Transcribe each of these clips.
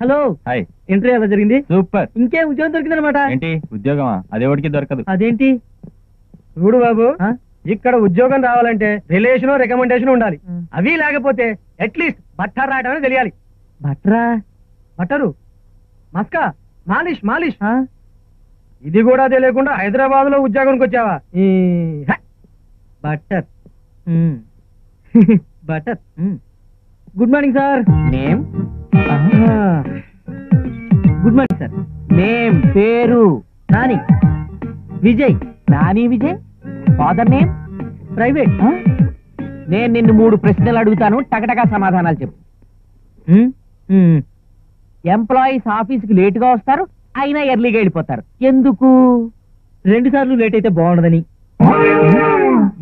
Hello. Hi. Interview ఎలా జరిగింది? Super. ఇంకేం ఉద్యోగం దొరికిందనమాట ఏంటి? ఉద్యోగమా? అదెవడికి దొరకదు. అదేంటి? చూడు బాబు ఆ? ఇక్కడ ఉద్యోగం రావాలంటే రిలేషన్ రికమెండేషన్ ఉండాలి. అవి లేకపోతే అట్లీస్ట్ బట్టర్ రాయడం అనేది తెలియాలి. బట్రా బట్టరు మస్కా. మాలిష్ మాలిష్. ఆ? ఇది కూడా తెలియకుండా హైదరాబాద్లో ఉద్యోగానికి వచ్చావా! బట్టర్. మ్మ్. Good morning sir. Name? Good morning sir name పేరు Nani. Vijay. Nani Vijay? Father name private నేను నిన్ను మూడు ప్రశ్నలు అడుగుతాను. టకటకా సమాధానాలు చెప్పు. Hmm? Hmm. ఎంప్లాయీస్ ఆఫీస్కి లేటుగా వస్తారు. అయినా ఎర్లీగా వెళ్ళిపోతారు. ఎందుకు? రెండు సార్లు లేట్ అయితే బాగుండదని.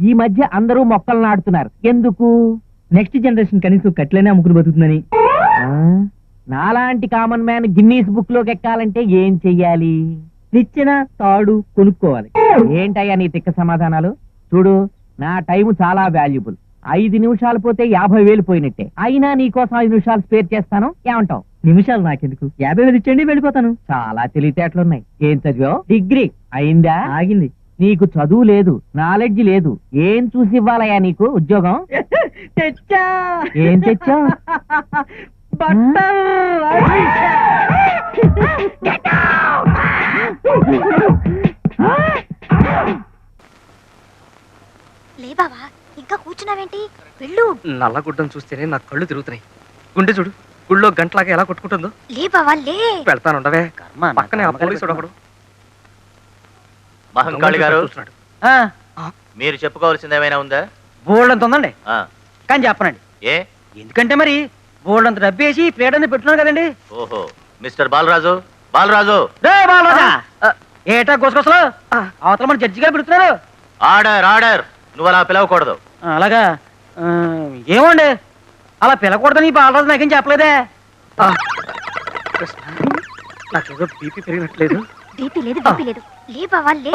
ఈ మధ్య అందరూ మొక్కలు నాటుతున్నారు. ఎందుకు? నెక్స్ట్ జనరేషన్ కనీసం కట్లనే అమ్ముకుని బతుకుతుందని. నాలాంటి కామన్ మ్యాన్ గిన్నీస్ బుక్లోకి ఎక్కాలంటే ఏం చెయ్యాలి? నిచ్చెన తాడు కొనుక్కోవాలి. ఏంటయ్యా నీ తిక్క సమాధానాలు? చూడు నా టైం చాలా వాల్యుబుల్ ఐదు నిమిషాలు పోతే యాభై వేలు పోయినట్టే. అయినా నీకోసం ఐదు నిమిషాలు స్పేర్ చేస్తాను. ఏమంటావు? నిమిషాలు నాకెందుకు? యాభై వేలు ఇచ్చండి వెళ్ళిపోతాను. చాలా తెలివితేటలున్నాయి. ఏం చదివావు? డిగ్రీ. అయిందా? ఆగింది. నీకు చదువు లేదు నాలెడ్జ్ లేదు. ఏం చూసి ఇవ్వాలయ్యా నీకు ఉద్యోగం? తెచ్చా! ఏం బట్టలు లే బావా ఇంకా కూర్చున్నావేంటి? వెళ్ళు. నల్లగుడ్డం చూస్తేనే నా కళ్ళు తిరుగుతున్నాయి. గుండె చూడు గుళ్ళో గంటలాగా ఎలా కొట్టుకుంటుందో. లే బావా లే. వెళ్తానుండవే. పక్కనే ఆ పోలీసుడు ఒకడు మహంకాళి గారు. చూస్తున్నాడు. మీరు చెప్పుకోవాల్సింది ఏమైనా ఉందా? బోల్డ్ అంత ఉందండి. ఆ, కానీ చెప్పనండి. ఏ? ఎందుకంటే మరి బోల్డ్ అంత డబ్బేసి ప్లేట్ పెట్టున్నాను కదండి. ఓహో మిస్టర్ బాలరాజు బాలరాజు. రే బాలరాజా! ఏటా గుసగుసలు? అవతల మన జడ్జి గారు పెడుతున్నారు ఆర్డర్ ఆర్డర్. నువ్వు అలా పిలవకూడదు. అలాగా? ఏమోండి? అలా పిలకూడదని ఈ బాలరాజు నాకేం చెప్పలేదే. నాకేదో బీపీ పెరిగినట్లేదు. బీపీ లేదు బీపీ లేదు. లే. బావా లే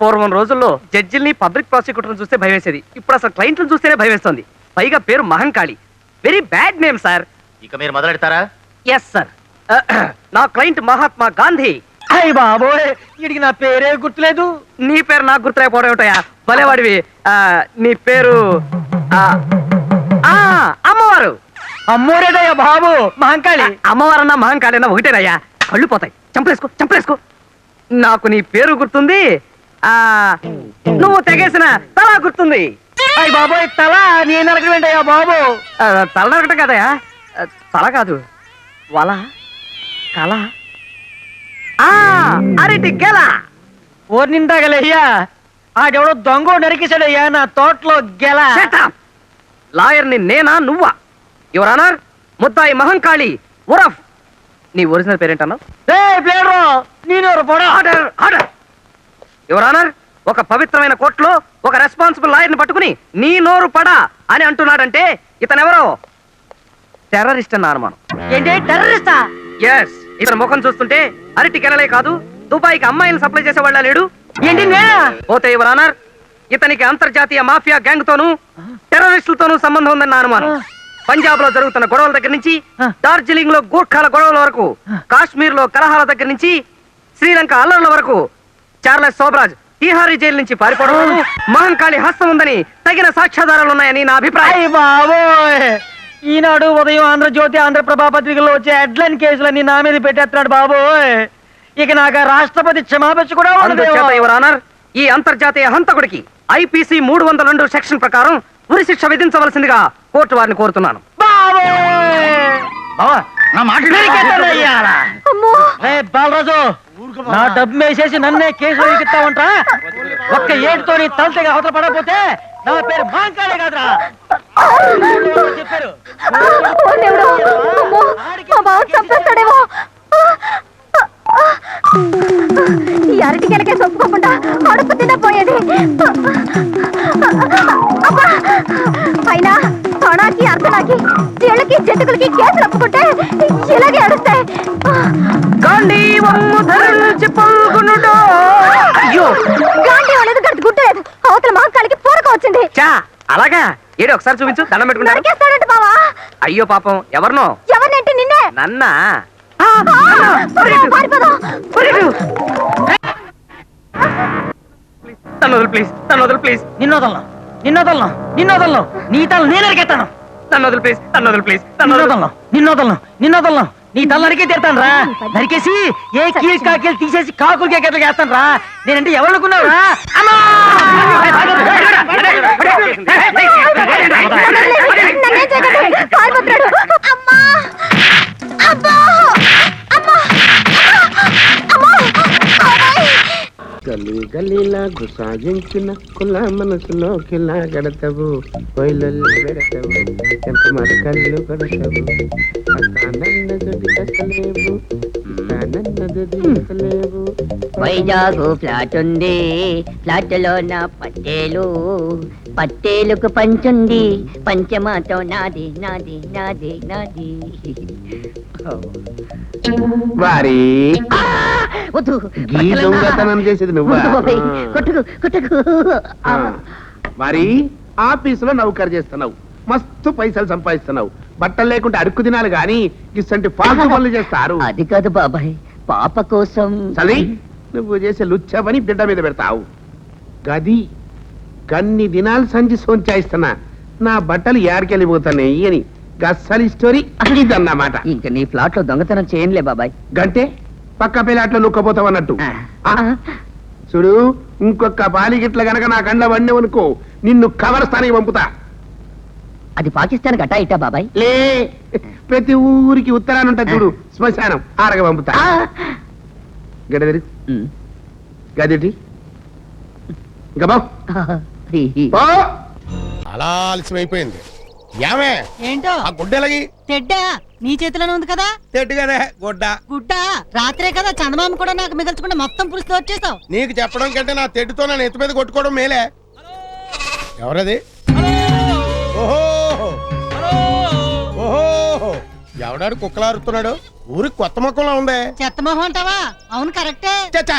పూర్వం రోజుల్లో జడ్జిల్ని పబ్లిక్ ప్రాసిక్యూటర్ని చూస్తే భయవేసేది ఇప్పుడు అసలు క్లయింట్లను చూస్తేనే భయవేస్తుంది పైగా పేరు Mahankali. Very bad name sir ఇక మీరు మొదలెడతారా? ఎస్ సార్ నా క్లయింట్ మహాత్మా గాంధీ. అయ్యి బాబోయ్ వీడికి నా పేరే గుర్తులేదు. నీ పేరు నాకు గుర్తులేకపోవడం ఏమిటయా భలేవాడివి. ఆ, నీ పేరు ఆ, ఆ, అమ్మవారు. అమ్మోరేదయ్యా బాబు మహంకాళి. అమ్మవారన్నా మహంకాళన్నా ఒకటేనయ్యా. కళ్ళు పోతాయి. చంపలేసుకో చంపలేసుకో. నాకు నీ పేరు గుర్తుంది. ఆ నువ్వు తెగేసిన తల గుర్తుంది. అయ్యి బాబోయ్ తల నేను నరకడమేంటయ్యా బాబు? తల నరకటం కదయా ఆ, తల కాదు వల కల ఆ అరటి గెల ఓరి నిండాగలయ్యా ఆడెవడో దొంగ నరికేశాడయ్యా నా తోటలో గెల. లాయర్ని నేనా నువ్వా? యువర్ ఆనర్ ముద్దాయి మహంకాళి ఉరఫ్. నీ ఒరిజినల్ పేరేంటన్నావు నేను యువర్ ఆనర్ ఒక పవిత్రమైన కోర్టులో ఒక రెస్పాన్సిబుల్ లాయర్ని పట్టుకుని నీ నోరు పడా అని అంటున్నాడంటే ఇతనెవరో? టెర్రరిస్ట్ అన్న అనుమానం. ఏంటి? టెర్రరిస్టా? ఎస్ ఇతని ముఖం చూస్తుంటే అరటి కెనలే కాదు దుబాయ్కి అమ్మాయిలను సప్లై చేసే వాళ్ళ లేడు. ఏంటి? పోతే యువర్ ఆనర్ ఇతనికి అంతర్జాతీయ మాఫియా గ్యాంగ్ తోనూ టెర్రరిస్టులతోనూ సంబంధం ఉందన్న అనుమానం. పంజాబ్లో జరుగుతున్న గొడవల దగ్గర నుంచి డార్జిలింగ్లో గూర్ఖాల గొడవల వరకు కాశ్మీర్లో కలహాల దగ్గర నుంచి శ్రీలంక అల్లర్ల వరకు చార్లెస్ సోబరాజ్ తీహారీ జైలు నుంచి పారిపోవడం మహంకాళి హస్తం ఉందని తగిన సాక్ష్యాధారాలు ఉన్నాయని నా అభిప్రాయం. బాబోయ్! ఈనాడు ఉదయం ఆంధ్రజ్యోతి ఆంధ్రప్రభ పత్రికల్లో వచ్చే హెడ్లైన్ కేసులన్నీ నా మీద పెట్టేస్తున్నాడు బాబోయ్! ఇక నాకు రాష్ట్రపతి క్షమాపచ్చ కూడా ఆనర్ ఈ అంతర్జాతీయ హంతకుడికి ఐపీసీ మూడు వందల రెండు సెక్షన్ ప్రకారం ఉరి శిక్ష విధించవలసిందిగా కోర్టు వారిని కోరుతున్నాను. బాబోయ్! నా మాట? అమ్మో. రే బాలరాజు నా డబ్బు వేసేసి నన్నే కేసు ఎక్కిస్తావంటా ఒక్క ఏడుతో నీ తలతగా అవతల పడకపోతే నా పేరు మాంకాలే కాదురా. చెప్పారు. ఒకసారి చూపించు దండం నరికేస్తాడంట బావా. అయ్యో పాపం ఎవరినో? ఎవరినంటే నిన్నే? నన్నా? ఆ, త్వరగా పారిపోదాం. తను వదులు ప్లీజ్. తను వదులు ప్లీజ్. నిన్నోదలను నిన్నోదలను నిన్నోదలను నీ తల నేను నరికేస్తాను. తను వదులు ప్లీజ్. తను వదులు ప్లీజ్. తను వదులు. నిన్నోదలను నిన్నోదలను నిన్నోదలను నీ తల నరికే తీరుతాను రా. నరికేసి ఏ కీల్ కాకీలు తీసేసి కాకులు కేకట్లు చేస్తాను రా. నేనంటే ఎవరు అనుకున్నావు రా. అమ్మా అబ్బా అమ్మా అమ్మా గల్లీలా గుసాగించిన కుల మనసులోకిలా గడతవు. కొయ్యలు పెడతావు. ఎంత మన కళ్ళు కొడతావు. నన్న దుడి కసలేవు నన్న కసలేవు వైజాగ్ ఫ్లాట్ ఉంది. ఫ్లాట్లో నా పట్టేలు. పట్టేలుకు పంచుంది. పంచమాతో నాది నాది నాది నాది. వారి! వద్దు. దొంగతనం చేసేది నువ్వా? వద్దు బాబాయ్. కొట్టుకు కొట్టుకు. ఆ. మరి ఆఫీసులో నౌకరు చేస్తున్నావు. మస్తు పైసలు సంపాదిస్తున్నావు. బట్టలు లేకుంటే అడుక్కు తినాలి గాని ఇసంటి ఫాల్తు పనులు చేస్తారు. అది కాదు బాబాయ్. పాప కోసం. చలి నువ్వు చేసే లుచ్చ పని బిడ్డ మీద పెడతావు. గది గన్ని దినాలు సంచి సోంచాయిస్తున్నా. నా బట్టలు యాడికెళ్ళిపోతున్నాయి అని గస్సలి స్టోరీ ఇదన్నమాట ఇంక నీ ఫ్లాట్లో దొంగతనం చేయనులే బాబాయ్. గంటే పక్క పిల్లాట్లో నుక్కపోతావు అన్నట్టు. చూడు ఇంకొక బాలిగిట్ల గనక నా కండ్ల వండి అనుకో నిన్ను కవర్ స్థానికి పంపుతా. అది పాకిస్తాన్ గట్టా ఇట్టా బాబాయ్? లే ప్రతి ఊరికి ఉత్తరాన్ని ఉంటుంది చూడు. శ్మశానం ఆరగ పంపుతా. గడదరి. గదిటి ఇంకా బావ్. పో. అలా ఆలస్యమైపోయింది. యామే ఏంటో? ఆ గుడ్డెలగి తెడ్డా? నీ చేతిలోనే ఉంది కదా? తెట్టుగానే గుడ్డ. గుడ్డ? రాత్రే కదా చందమామ కూడా నాకు మిగల్చకుండా మొత్తం పులుసులో వచ్చేసావు నీకు చెప్పడం కంటే నా తెడ్డుతో నా నెత్తి మీద కొట్టుకోవడం మేలే. ఎవరది? ఎవడాడు కుక్కలారుతున్నాడు ఊరికి కొత్త మొక్కలా ఉందే. చెత్త మొహం అంటావా? అవును కరెక్టే. చచ్చా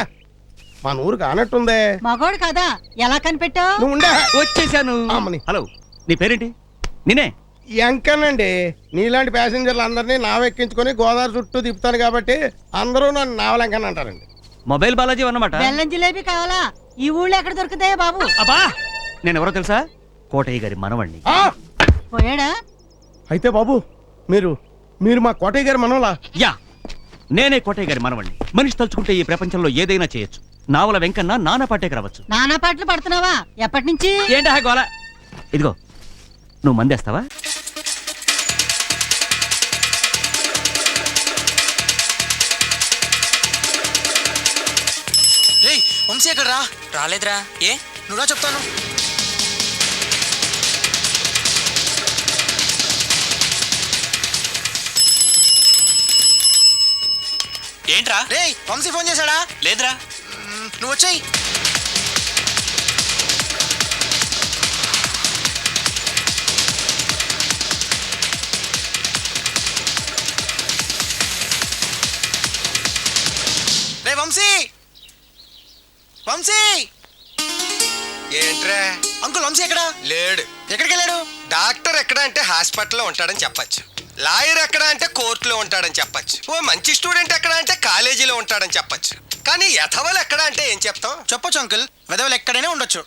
మన ఊరు కానట్టుందే. మగోడు కదా? ఎలా కనిపెట్టావు? నువ్వు ఉండే. వచ్చేసాను. అమ్మని. హలో నీ పేరేంటి? నేనే ఎంకనండి. నీలాంటి ప్యాసింజర్లు అందరినీ నావెక్కించుకొని గోదావరి చుట్టూ తిప్పుతాను కాబట్టి అందరూ నన్ను నావలంకని అంటారండి. మొబైల్ బాలాజీ అన్నమాట. బెల్లం జిలేబీ కావాలా? ఈ ఊళ్ళో ఎక్కడ దొరుకుతాయా బాబు? అబ్బా! నేను ఎవరో తెలుసా? కోటయ్య గారి మనవండి ఆ! పోయాడా? అయితే బాబు మీరు మీరు మా కోటయ్య గారి మనవలా? యా నేనే కోటయ్య గారి మనవండి మనిషి తలుచుకుంటే ఈ ప్రపంచంలో ఏదైనా చేయొచ్చు. నావల వెంకన్న నాన్న పాటేకి రావచ్చు. నానా పాటలు పడుతున్నావా? ఎప్పటి నుంచి? ఏంటా గోల? ఇదిగో నువ్వు మందేస్తావా? వంశీ ఎక్కడ రా రాలేదురా. ఏ నువ్వురా చెప్తాను. ఏంట్రా? రే వంశీ ఫోన్ చేశాడా? లేదురా. నువ్వు వచ్చాయి. రే వంశీ! వంశీ! ఏంట్రా? అంకుల్ వంశీ ఎక్కడా? లేడు. ఎక్కడికి వెళ్ళాడు డాక్టర్ ఎక్కడ అంటే హాస్పిటల్లో ఉంటాడని చెప్పచ్చు. లాయర్ ఎక్కడ అంటే కోర్టులో ఉంటాడని చెప్పచ్చు. ఓ మంచి స్టూడెంట్ ఎక్కడ అంటే కాలేజీలో ఉంటాడని చెప్పచ్చు. కానీ యథవలు ఎక్కడ అంటే ఏం చెప్తాం? చెప్పొచ్చు అంకుల్. వెదవులు ఎక్కడైనా ఉండొచ్చు?